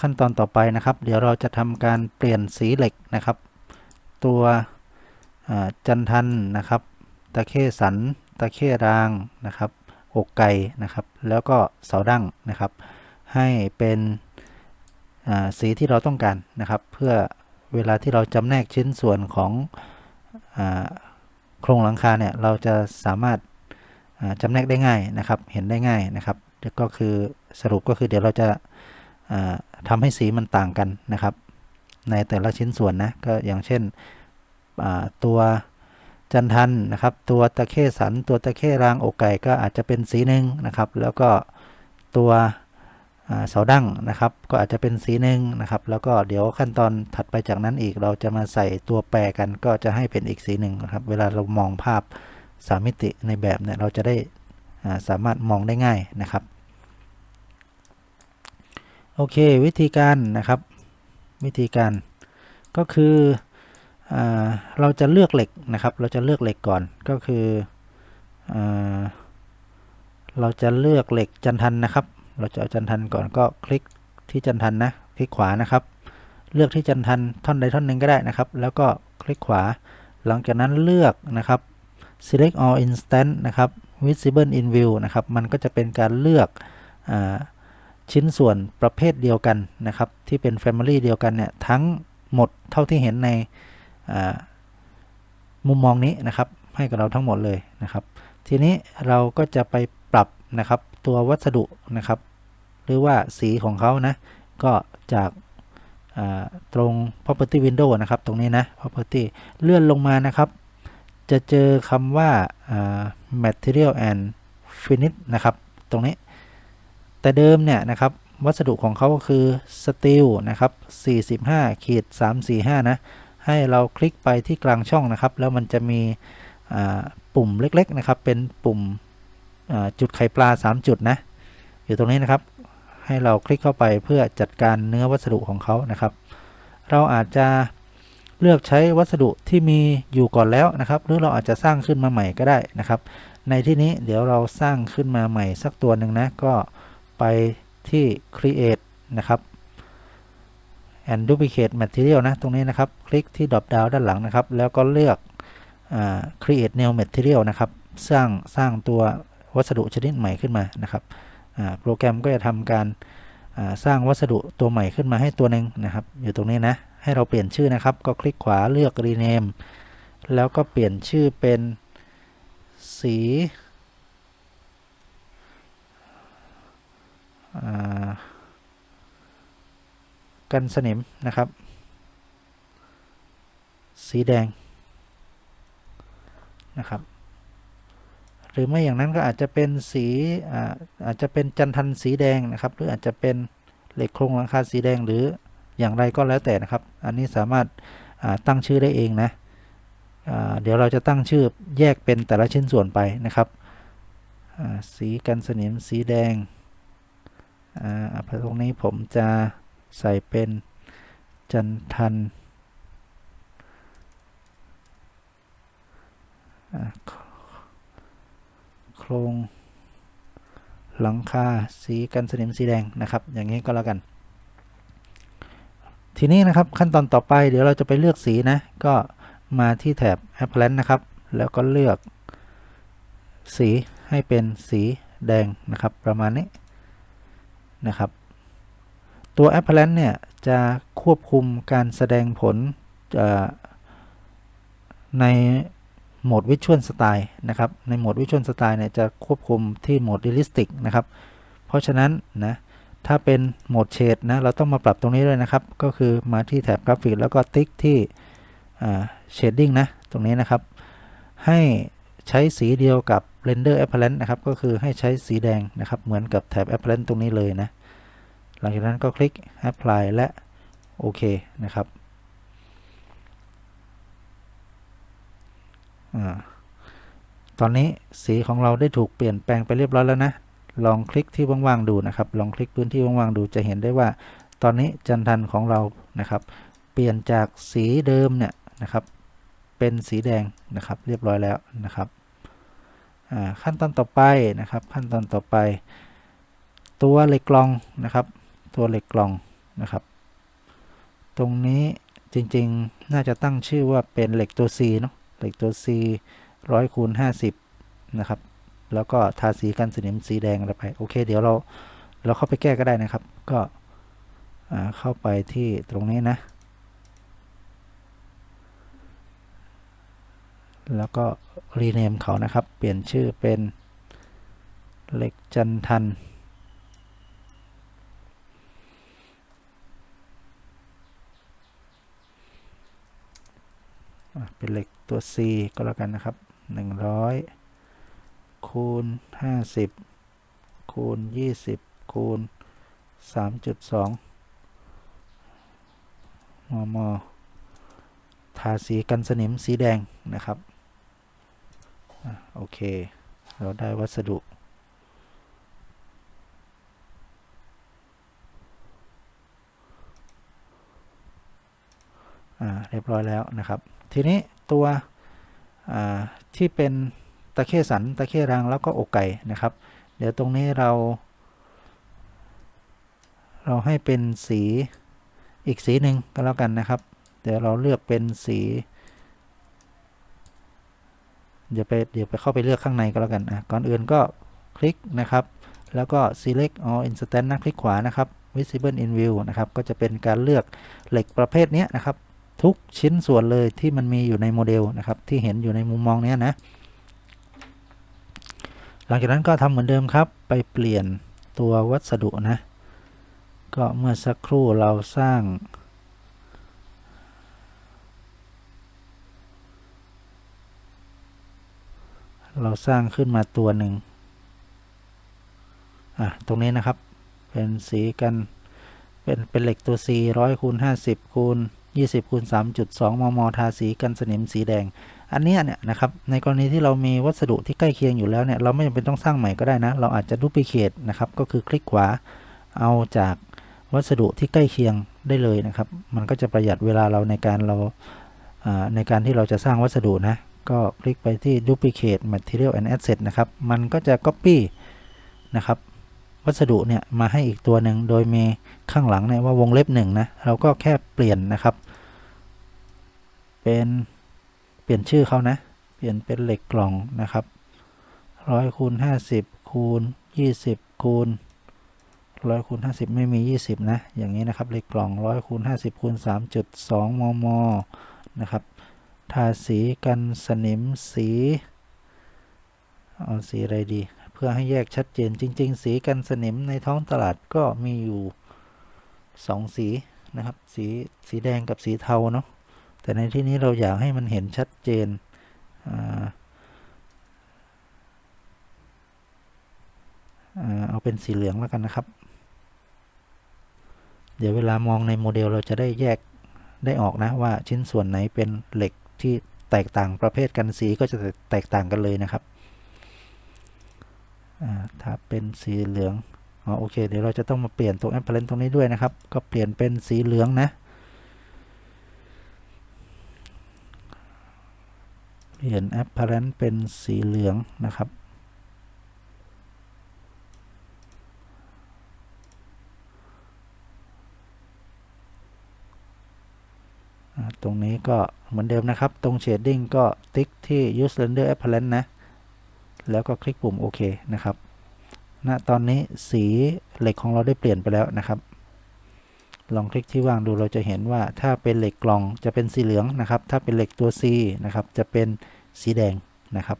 ขั้นตอนต่อไปนะครับ เดี๋ยวเราจะทำการเปลี่ยนสีเหล็กนะครับ ตัวจันทันนะครับ ตะเข้สัน ตะเข้รางนะครับอกไก่นะครับ แล้วก็เสาดั้งนะครับ ให้เป็นสีที่เราต้องการนะครับ เพื่อเวลาที่เราจำแนกชิ้นส่วนของอโครงหลังคาเนี่ยเราจะสามารถจำแนกได้ง่ายนะครับ เห็นได้ง่ายนะครับเดียวก็คือสรุปก็คือเดี๋ยวเราจะ อ่าทำให้สีมันต่างกันนะครับ ในแต่ละชิ้นส่วนนะก็อย่างเช่นตัวจันทันนะครับ ตัวตะเข้สัน ตัวตะเข้รางอกไก่ก็อาจจะเป็นสีหนึ่งนะครับ แล้วก็ตัวเสาดั้งนะครับ ก็อาจจะเป็นสีหนึ่งนะครับ แล้วก็เดี๋ยวขั้นตอนถัดไปจากนั้นอีกเราจะมาใส่ตัวแปรกันก็จะให้เป็นอีกสีหนึ่งนะครับ เวลาเรามองภาพสามมิติในแบบเนี่ยเราจะได้สามารถมองได้ง่ายนะครับ โอเค วิธีการนะครับ วิธีการก็คืออเราจะเลือกเหล็กนะครับ เราจะเลือกเหล็กก่อนก็คืออเราจะเลือกเหล็กจันทันนะครับ เราจะเอาจันทันก่อนก็คลิกที่จันทันนะคลิกขวานะครับ เลือกที่จันทันท่อนใดท่อนหนึ่งก็ได้นะครับ แล้วก็คลิกขวา หลังจากนั้นเลือกนะครับ select all instant นะครับ visible in view นะครับ มันก็จะเป็นการเลือกอา ชิ้นส่วนประเภทเดียวกันนะครับ ที่เป็น family เดียวกันเนี่ยทั้งหมดเท่าที่เห็นในมุมมองนี้นะครับ ให้กับเราทั้งหมดเลยนะครับ ทีนี้เราก็จะไปปรับนะครับตัววัสดุนะครับ หรือว่าสีของเขานะ ก็จากตรง property window นะครับ ตรงนี้นะ property เลื่อนลงมานะครับ จะเจอคำว่าอ่า material and finish นะครับ ตรงนี้ แต่เดิมเนี่ยนะครับวัสดุของเขาคือสตีลนะครับ45ขีด345นะให้เราคลิกไปที่กลางช่องนะครับ แล้วมันจะมีปุ่มเล็กๆนะครับ เป็นปุ่มจุดไข่ปลา 3 จุดนะอยู่ตรงนี้นะครับ ให้เราคลิกเข้าไปเพื่อจัดการเนื้อวัสดุของเขานะครับ เราอาจจะเลือกใช้วัสดุที่มีอยู่ก่อนแล้วนะครับ หรือเราอาจจะสร้างขึ้นมาใหม่ก็ได้นะครับ ในที่นี้เดี๋ยวเราสร้างขึ้นมาใหม่สักตัวหนึ่งนะก็ ไปที่ create นะครับ and duplicate material นะ ตรงนี้นะครับ คลิกที่ drop down ด้านหลังนะครับ แล้วก็เลือกอ create new material นะครับ สร้างสร้างตัววัสดุชนิดใหม่ขึ้นมานะครับ โปรแกรมก็จะทำการสร้างวัสดุตัวใหม่ขึ้นมาให้ตัวหนึ่งนะครับ อยู่ตรงนี้นะ ให้เราเปลี่ยนชื่อนะครับ ก็คลิกขวาเลือก rename แล้วก็เปลี่ยนชื่อเป็นสี กันสนิมนะครับ สีแดงนะครับ หรือไม่อย่างนั้นก็อาจจะเป็นสีอาอาจจะเป็นจันทันสีแดงนะครับ หรืออาจจะเป็นเหล็กโครงหลังคาสีแดงหรืออย่างไรก็แล้วแต่นะครับ อันนี้สามารถาตั้งชื่อได้เองนะเดี๋ยวเราจะตั้งชื่อแยกเป็นแต่ละชิ้นส่วนไปนะครับ สีกันสนิมสีแดงอ่าตรงนี้ผมจะ ใส่เป็นจันทันโครงหลังคาสีกันสนิมสีแดงนะครับ อย่างนี้ก็แล้วกัน ทีนี้นะครับขั้นตอนต่อไปเดี๋ยวเราจะไปเลือกสีนะ ก็มาที่แถบ Apparent นะครับ แล้วก็เลือกสีให้เป็นสีแดงนะครับ ประมาณนี้นะครับ ตัว Apparent เนี่ย จะควบคุมการแสดงผลในโหมด Visual Style นะครับ ในโหมด Visual Style เนี่ยจะควบคุมที่โหมด Realistic นะครับ เพราะฉะนั้นนะถ้าเป็นโหมดเฉดนะเราต้องมาปรับตรงนี้ด้วยนะครับ ก็คือมาที่แถบกราฟิกแล้วก็ติ๊กที่เชดดิ้งนะตรงนี้นะครับ ให้ใช้สีเดียวกับ Render Apparent นะครับ ก็คือให้ใช้สีแดงนะครับ เหมือนกับแถบ Apparent ตรงนี้เลยนะ หลังจากนั้นก็คลิก Apply และโอเคนะครับอตอนนี้สีของเราได้ถูกเปลี่ยนแปลงไปเรียบร้อยแล้วนะ ลองคลิกที่ว่างๆดูนะครับ ลองคลิกพื้นที่ว่างๆดูจะเห็นได้ว่า ตอนนี้จันทันของเรานะครับ เปลี่ยนจากสีเดิมเนี่ยนะครับ เป็นสีแดงนะครับ เรียบร้อยแล้วนะครับขั้นตอนต่อไปนะครับ ขั้นตอนต่อไป ตัวเหล็กกลองนะครับ ตัวเหล็กกล่องนะครับ ตรงนี้จริงๆน่าจะตั้งชื่อว่าเป็นเหล็กตัว C เนาะเหล็กตัว C ร้อยคูณห้าสิบนะครับ แล้วก็ทาสีกันสนิมสีแดงอะไรไป โอเค เดี๋ยวเราเราเข้าไปแก้ก็ได้นะครับ ก็เข้าไปที่ตรงนี้นะ แล้วก็รีเนมเขานะครับ เปลี่ยนชื่อเป็นเหล็กจันทัน เป็นเหล็กตัว C ก็แล้วกันนะครับ 100 คูณ 50 คูณ 20 คูณ 3.2 มม ทาสีกันสนิมสีแดงนะครับโอเค เราได้วัสดุอ่าเรียบร้อยแล้วนะครับ ทีนี้ตัวที่เป็นตะเข้สันตะเข้รังแล้วก็อกไก่นะครับ เดี๋ยวตรงนี้เรา เราให้เป็นสีอีกสีหนึ่งก็แล้วกันนะครับ เดี๋ยวเราเลือกเป็นสีเดี๋ยวไปเดี๋ยวไปเข้าไปเลือกข้างในก็แล้วกันอะก่อนอื่นก็คลิกนะครับ แล้วก็ select all instant นะคลิกขวานะครับ visible in view นะครับ ก็จะเป็นการเลือกเหล็กประเภทนี้นะครับ ทุกชิ้นส่วนเลยที่มันมีอยู่ในโมเดลนะครับ ที่เห็นอยู่ในมุมมองนี้นะ หลังจากนั้นก็ทำเหมือนเดิมครับ ไปเปลี่ยนตัววัสดุนะ ก็เมื่อสักครู่เราสร้าง เราสร้างขึ้นมาตัวหนึ่งอะตรงนี้นะครับ เป็นสีกัน เป็นเป็นเหล็กตัว C ร้อยคูณ50คูณ 20คูณ3.2 มม ทาสีกันสนิมสีแดง อันเนี้ยเนี่ยนะครับในกรณีที่เรามีวัสดุที่ใกล้เคียงอยู่แล้วเนี่ยเราไม่จำเป็นต้องสร้างใหม่ก็ได้นะ เราอาจจะดูพิเคตนะครับก็คือคลิกขวาเอาจากวัสดุที่ใกล้เคียงได้เลยนะครับ มันก็จะประหยัดเวลาเราในการเราอ่าในการที่เราจะสร้างวัสดุนะ ก็คลิกไปที่ duplicate material and asset นะครับ มันก็จะ copy นะครับ วัสดุเนี่ยมาให้อีกตัวหนึ่งโดยมีข้างหลังเนี่ยว่าวงเล็บหนึ่งนะเราก็แค่เปลี่ยนนะครับ เป็นเปลี่ยนชื่อเขานะ เปลี่ยนเป็นเหล็กกล่องนะครับร้อยคูณห้าสิบคูณยี่สิบคูณร้อยคูณห้าสิบไม่มียี่สิบนะ อย่างนี้นะครับเหล็กกล่องร้อยคูณห้าสิบคูณสามจุดสองมมนะครับทาสีกันสนิมสี เอาสีอะไรดี พื่อให้แยกชัดเจนจริง ๆ สีกันสนิมในท้องตลาดก็มีอยู่สองสีนะครับ สีสีแดงกับสีเทาเนาะแต่ในที่นี้เราอยากให้มันเห็นชัดเจนเอาเป็นสีเหลืองแล้วกันนะครับ เดี๋ยวเวลามองในโมเดลเราจะได้แยกได้ออกนะว่าชิ้นส่วนไหนเป็นเหล็กที่แตกต่างประเภทกันสีก็จะแตกต่างกันเลยนะครับ ถ้าเป็นสีเหลืองอ๋อโอเค เดี๋ยวเราจะต้องมาเปลี่ยนตรง apparent ตรงนี้ด้วยนะครับ ก็เปลี่ยนเป็นสีเหลืองนะ เปลี่ยน apparent เป็นสีเหลืองนะครับตรงนี้ก็เหมือนเดิมนะครับ ตรง shading ก็ติ๊กที่ use render apparent นะ แล้วก็คลิกปุ่มโอเคนะครับณตอนนี้สีเหล็กของเราได้เปลี่ยนไปแล้วนะครับ ลองคลิกที่ว่างดูเราจะเห็นว่าถ้าเป็นเหล็กกล่องจะเป็นสีเหลืองนะครับ ถ้าเป็นเหล็กตัว C นะครับจะเป็นสีแดงนะครับ